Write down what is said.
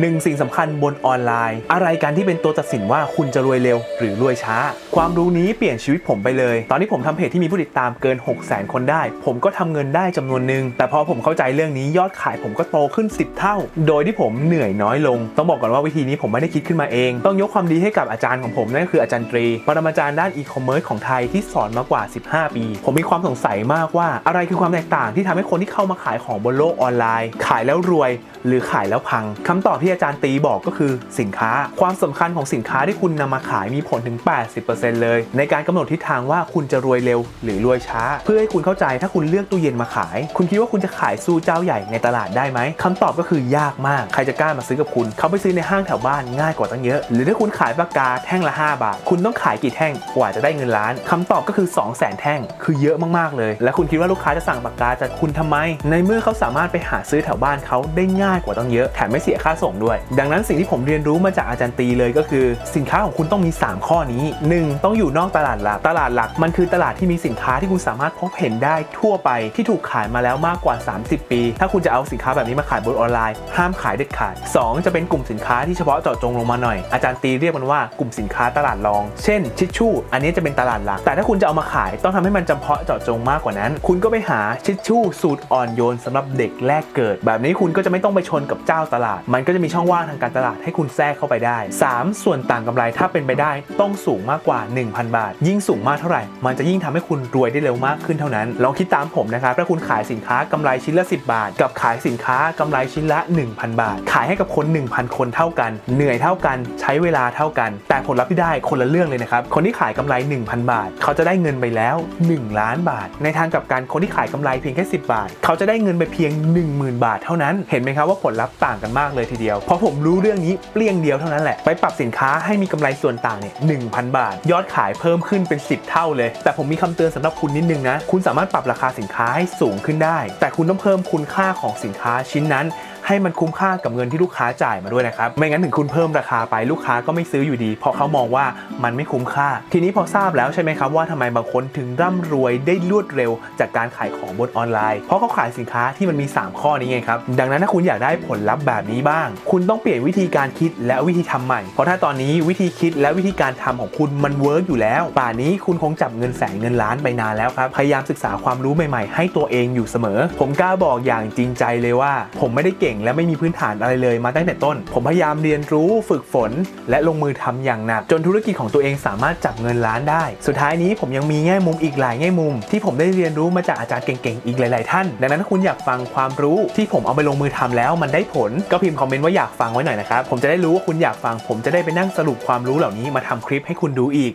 หนึ่งสิ่งสำคัญบนออนไลน์ อะไรกันที่เป็นตัวตัดสินว่าคุณจะรวยเร็ว หรือรวยช้า ความรู้นี้เปลี่ยนชีวิตผมไปเลย ตอนที่ผมทำเพจที่มีผู้ติดตามเกิน 6 0 0 0 0 คนได้ ผมก็ทำเงินได้จำนวนหนึ่งแต่พอผมเข้าใจเรื่องนี้ยอดขายผมก็โตขึ้น 10 เท่า โดยที่ผมเหนื่อยน้อยลง ต้องบอกก่อนว่าวิธีนี้ผมไม่ได้คิดขึ้นมาเอง ต้องยกความดีให้กับอาจารย์ของผมนั่นก็คืออาจารย์ตรีปรมาจารย์ด้านอีคอมเมิร์ซของไทยที่สอนมากว่า 15 ปี ผมมีความสงสัยมากว่าอะไรคือความแตกต่างที่ทำให้คนที่เข้ามาขายของบนโลกออนไลน์ ขายแล้วรวย หรือขายแล้วพังคำตอบที่ที่อาจารย์ตีบอกก็คือสินค้า ความสำคัญของสินค้าที่คุณนำมาขายมีผลถึง 80%เลย ในการกำหนดทิศทางว่าคุณจะรวยเร็วหรือรวยช้า เพื่อให้คุณเข้าใจถ้าคุณเลือกตู้เย็นมาขาย คุณคิดว่าคุณจะขายสู้เจ้าใหญ่ในตลาดได้ไหมคำตอบก็คือยากมาก ใครจะกล้ามาซื้อกับคุณ เขาไปซื้อในห้างแถวบ้านง่ายกว่าตั้งเยอะ หรือถ้าคุณขายปากกาแท่งละ 5 บาท คุณต้องขายกี่แท่งกว่าจะได้เงินล้านคำตอบก็คือ 2 0 0 0 0 0 แท่ง คือเยอะมากๆเลย และคุณคิดว่าลูกค้าจะสั่งปากกาจากคุณทำไม ในเมื่อเขาสามารถไปหาซื้อแถวบ้านเขาได้ง่ายกว่าตั้งเยอะแถมไม่เสียค่าส่งด้วย ดังนั้นสิ่งที่ผมเรียนรู้มาจากอาจารย์ตีเลยก็คือ สินค้าของคุณต้องมี 3 ข้อนี้ 1. ต้องอยู่นอกตลาดหลัก ตลาดหลัก มันคือตลาดที่มีสินค้าที่คุณสามารถพบเห็นได้ทั่วไปที่ถูกขายมาแล้วมากกว่า 30 ปี ถ้าคุณจะเอาสินค้าแบบนี้มาขายบนออนไลน์ ห้ามขายเด็ดขาด 2. จะเป็นกลุ่มสินค้าที่เฉพาะเจาะจงลงมาหน่อย อาจารย์ตีเรียกมันว่ากลุ่มสินค้าตลาดรอง เช่นทิชชู่ อันนี้จะเป็นตลาดหลัก แต่ถ้าคุณจะเอามาขายต้องทำให้มันจำเพาะเจาะจงมากกว่านั้น คุณก็ไปหาทิชชู่สูตรอ่อนโยนสำหรับเด็กแรกเกิด แบบนี้คุณก็จะไม่ต้องไปชนกับเจ้าตลาด มันก็จะมีช่องว่างทางการตลาดให้คุณแทรกเข้าไปได้ 3. ส่วนต่างกำไรถ้าเป็นไปได้ต้องสูงมากกว่า 1,000 บาท ยิ่งสูงมากเท่าไหร่ มันจะยิ่งทำให้คุณรวยได้เร็วมากขึ้นเท่านั้น ลองคิดตามผมนะครับถ้าคุณขายสินค้ากำไรชิ้นละ 10 บาท กับขายสินค้ากำไรชิ้นละ 1,000 บาท ขายให้กับคน 1,000 คนเท่ากัน เหนื่อยเท่ากัน ใช้เวลาเท่ากัน แต่ผลลัพธ์ที่ได้คนละเรื่องเลยนะครับคนที่ขายกำไร 1,000 บาท เขาจะได้เงินไปแล้ว 1 ล้านบาท ในทางกับกันคนที่ขายกำไรเพียงแค่ 10 บาท เขาจะได้เงินไปเพียง 10,000 บาทเท่านั้นเห็นไหมครับว่าผลลัพธ์ต่างกันมากเลยทีเดียวพอผมรู้เรื่องนี้เปลี่ยงเดียวเท่านั้นแหละ ไปปรับสินค้าให้มีกำไรส่วนต่างเนี่ย1,000บาท ยอดขายเพิ่มขึ้นเป็น 10 เท่าเลย แต่ผมมีคำเตือนสำหรับคุณนิดนึงนะ คุณสามารถปรับราคาสินค้าให้สูงขึ้นได้ แต่คุณต้องเพิ่มคุณค่าของสินค้าชิ้นนั้น ให้มันคุ้มค่ากับเงินที่ลูกค้าจ่ายมาด้วยนะครับ ไม่งั้นถึงคุณเพิ่มราคาไปลูกค้าก็ไม่ซื้ออยู่ดี เพราะเขามองว่ามันไม่คุ้มค่า ทีนี้พอทราบแล้วใช่ไหมครับว่าทำไมบางคนถึงร่ำรวยได้รวดเร็ว จากการขายของบนออนไลน์ เพราะเขาขายสินค้าที่มันมี 3 ข้อนี้ไงครับ ดังนั้นถ้าคุณอยากได้ผลลัพธ์แบบนี้บ้าง คุณต้องเปลี่ยนวิธีการคิดและวิธีทำใหม่ เพราะถ้าตอนนี้วิธีคิดและวิธีการทำของคุณมันเวิร์กอยู่แล้ว ป่านนี้คุณคงจับเงินแสนเงินล้านไปนานแล้วครับ พยายามศึกษาความรู้ใหม่ๆ ให้ตัวเองอยู่เสมอ ผมกล้าบอกอย่างจริงใจเลยว่า ผมไม่ได้เก่งและไม่มีพื้นฐานอะไรเลยมาตั้งแต่ต้น ผมพยายามเรียนรู้ฝึกฝน และลงมือทำอย่างหนัก จนธุรกิจของตัวเองสามารถจับเงินล้านได้ สุดท้ายนี้ผมยังมีแง่มุมอีกหลายแง่มุม ที่ผมได้เรียนรู้มาจากอาจารย์เก่งๆอีกหลาย ๆ ท่าน ดังนั้นถ้าคุณอยากฟังความรู้ที่ผมเอาไปลงมือทำแล้วมันได้ผลก็พิมพ์คอมเมนต์ว่าอยากฟังไว้หน่อยนะครับผมจะได้รู้ว่าคุณอยากฟัง ผมจะได้ไปนั่งสรุปความรู้เหล่านี้มาทำคลิปให้คุณดูอีก